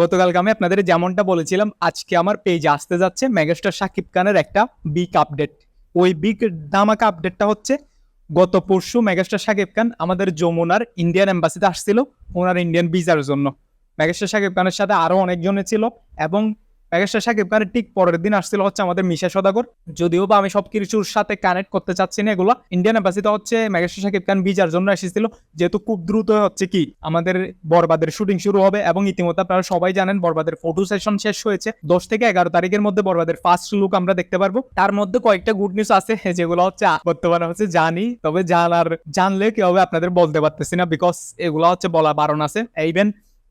গতকালকে আমি আপনাদের যেমনটা বলেছিলাম, আজকে আমার পেজে আসতে যাচ্ছে মেগাস্টার সাকিব খানের একটা বিগ আপডেট ওই বিগ ধামাকা আপডেটটা হচ্ছে, গত পরশু মেগাস্টার সাকিব খান আমাদের যমুনার ইন্ডিয়ান এম্বাসিতে আসছিল, ওনার ইন্ডিয়ান ভিসার জন্য। মেগাস্টার সাকিব খানের সাথে আরও অনেকজনে ছিল এবং মেগাস্টার শাকিব খানের ঠিক পরের দিন আসছিল হচ্ছে আমাদের মিশা সদাগর। যদিও বা আমি সবকিছুর সাথে কানেক্ট করতে চাচ্ছি না এগুলো। ইন্ডিয়ান এম্বাসিতে হচ্ছে মেগাস্টার শাকিব খান ভিসার জন্য এসেছিল। যেহেতু খুব দ্রুত হচ্ছে কি আমাদের বরবাদের শুটিং শুরু হবে এবং ইতিমধ্যে আপনারা সবাই জানেন বরবাদের ফটো সেশন শেষ হয়েছে। দশ থেকে এগারো তারিখের মধ্যে বরবাদের ফার্স্ট লুক আমরা দেখতে পারব। তার মধ্যে কয়েকটা গুড নিউজ আছে, যেগুলো হচ্ছে বর্তমানে হচ্ছে জানি, তবে জানার জানলে কি হবে আপনাদের বলতে পারতেছি না বিকজ এগুলো হচ্ছে বলা বারণ আছে। ইভেন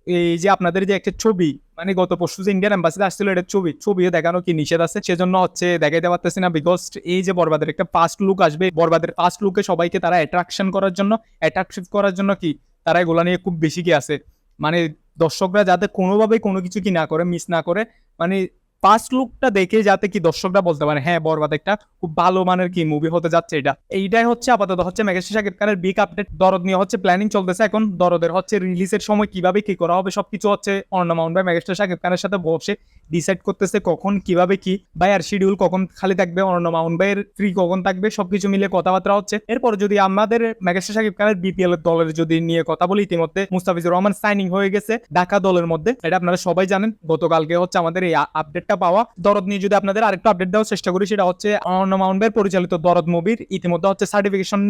এই যে আপনাদের যে একটা ছবি মানে গত পরশু যে ইন্ডিয়ান এম্বাসিতে আসছিল এটা ছবি, ছবিও দেখানো কি নিষেধ আছে? সেজন্য হচ্ছে দেখাইতে পারতেছি না বিকজ এই যে বরবাদের একটা ফার্স্ট লুক আসবে, বরবাদের ফার্স্ট লুকে সবাইকে তারা অ্যাট্রাকশন করার জন্য অ্যাট্রাকটিভ করার জন্য কি, তারা এগুলো নিয়ে খুব বেশি কি আছে? মানে দর্শকরা যাতে কোনোভাবেই কোনো কিছু কি না করে মিস না করে মানে ফার্স্ট লুকটা দেখে যাতে কি দর্শকরা বলতে পারে হ্যাঁ বরবাদ একটা খুব ভালো মানের কি মুভি হতে যাচ্ছে এটা। এইটাই হচ্ছে আপাতত হচ্ছে মেগাস্টার শাকিব খানের বিগ আপডেট দরদ নিয়ে হচ্ছে প্ল্যানিং চলতেছে এখন। দরদের হচ্ছে রিলিজের সময় কীভাবে কি করা হবে সবকিছু হচ্ছে অর্ণমাউন্ট ভাই মেগাস্টার শাকিব খানের সাথে বসে ডিসাইড করতেছে কখন, কীভাবে কি, ভাই আর শিডিউল কখন খালি থাকবে অর্ণমাউন্ট ভাইয়ের ফ্রি কখন থাকবে, সবকিছু মিলে কথাবার্তা হচ্ছে। এরপর যদি আমাদের মেগাস্টার শাকিব খানের বিপিএল এর দলের যদি নিয়ে কথা বলি, ইতিমধ্যে মুস্তাফিজুর রহমান সাইনিং হয়ে গেছে ঢাকা দলের মধ্যে। এটা আপনারা সবাই জানেন, গতকালকে হচ্ছে আমাদের এই আপডেটটা পাওয়া। দরদ নিয়ে যদি আপনাদের আরেকটু আপডেট দেওয়ার চেষ্টা করি, সেটা হচ্ছে অর্ণমাউন্ট ভাইয়ের পরিচালিত দরদ মুভির ইতিমধ্যে হচ্ছে সার্টিফিকেশন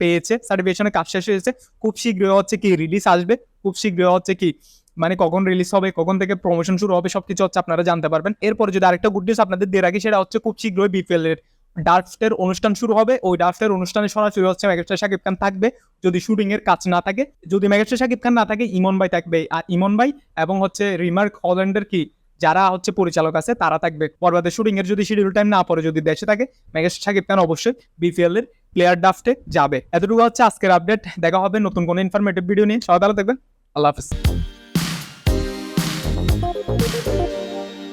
পেয়েছে। সার্টিফিকেশনের কাজ শেষ হয়েছে। খুব শীঘ্রই হচ্ছে কি রিলিজ আসবে। খুব শীঘ্রই হচ্ছে কি মানে কখন রিলিজ হবে, কখন থেকে প্রমোশন শুরু হবে, সবকিছু হচ্ছে আপনারা জানতে পারবেন। এরপরে যদি আরেকটা গুড নিউজ আপনাদের দিয়ে রাখি, সেটা হচ্ছে খুব শীঘ্রই বিপিএল এর ডার্ফটের অনুষ্ঠান শুরু হবে। ওই ডার্ফটের অনুষ্ঠানে সরাসরি হচ্ছে মেগাস্টার শাকিব খান থাকবে। যদি শুটিং এর কাজ না থাকে, যদি মেগাস্টার শাকিব খান না থাকে, ইমন ভাই থাকবে। আর ইমন ভাই এবং হচ্ছে রিমার্ক হল্যান্ডের কি যারা হচ্ছে পরিচালক আছে, তারা থাকবে। পর্বাদের শুটিং এর যদি শিডিউল টাইম না পড়ে, যদি দেশে থাকে মেঘেশ সাকিব খান অবশ্যই বিপিএল এর প্লেয়ার ডাফটে যাবে। এতটুকু হচ্ছে আজকের আপডেট দেখা হবে নতুন কোনো ইনফরমেটিভ ভিডিও নিয়ে। সবাই ভালো থাকবেন। আল্লাহ হাফিজ।